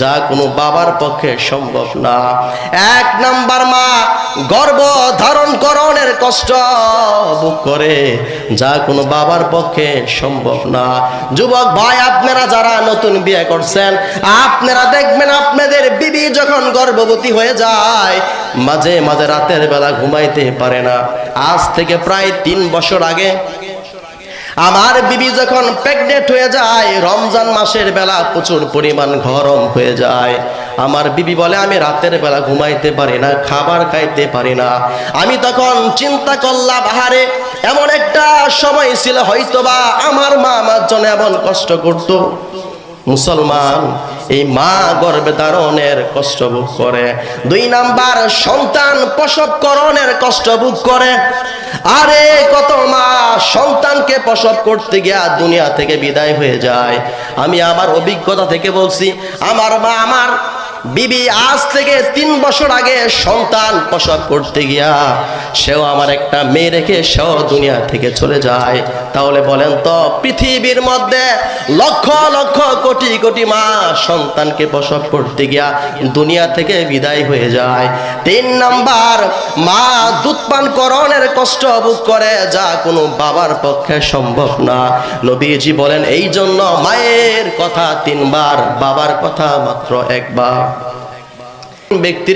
যা কোনো বাবার পক্ষে সম্ভব না। এক নাম্বার মা গর্ভ ধারণ করণের কষ্ট ভোগ করে, যা কোনো বাবার পক্ষে সম্ভব না। যুবক ভাই, আপনারা যারা নতুন বিয়ে করছেন, আপনারা দেখবেন আপনাদের বিবি যখন গর্ভবতী হয়ে যায়, মাঝে মাঝে রাতের বেলা ঘুমাইতে পারে না। আজ থেকে প্রায় তিন বছর আগে আমার বিবি যখন প্রেগনেন্ট হয়ে যায়, রমজান মাসের বেলা প্রচুর পরিমাণ গরম হয়ে যায়। আমার বিবি বলে, আমি রাতের বেলা ঘুমাইতে পারি না, খাবার খাইতে পারি না। আমি তখন চিন্তা করলাম, আহারে, এমন একটা সময় ছিল, হয়তোবা আমার মা আমার জন্য এমন কষ্ট করতো। মুসলমান, এই মা গর্ভে ধারণের কষ্ট ভোগ করে। দুই নাম্বার, সন্তান প্রসবকরণের কষ্ট ভোগ করে। আরে, কত মা সন্তানকে প্রসব করতে গিয়া দুনিয়া থেকে বিদায় হয়ে যায়। আমি আমার অভিজ্ঞতা থেকে বলছি, আমার মা আমার বিবি আজ থেকে তিন বছর আগে সন্তান প্রসব করতে গিয়া সেও আমার একটা মেয়ে রেখে সেও দুনিয়া থেকে চলে যায়। তাহলে বলেন তো, পৃথিবীর মধ্যে লক্ষ লক্ষ কোটি কোটি মা সন্তানকে প্রসব করতে গিয়া দুনিয়া থেকে বিদায় হয়ে যায়। তিন নাম্বার, মা দুধ পান করণের কষ্ট ভোগ করে, যা কোনো বাবার পক্ষে সম্ভব না। নবীজি বলেন এই জন্য মায়ের কথা তিনবার বাবার কথা মাত্র একবার। ব্যক্তির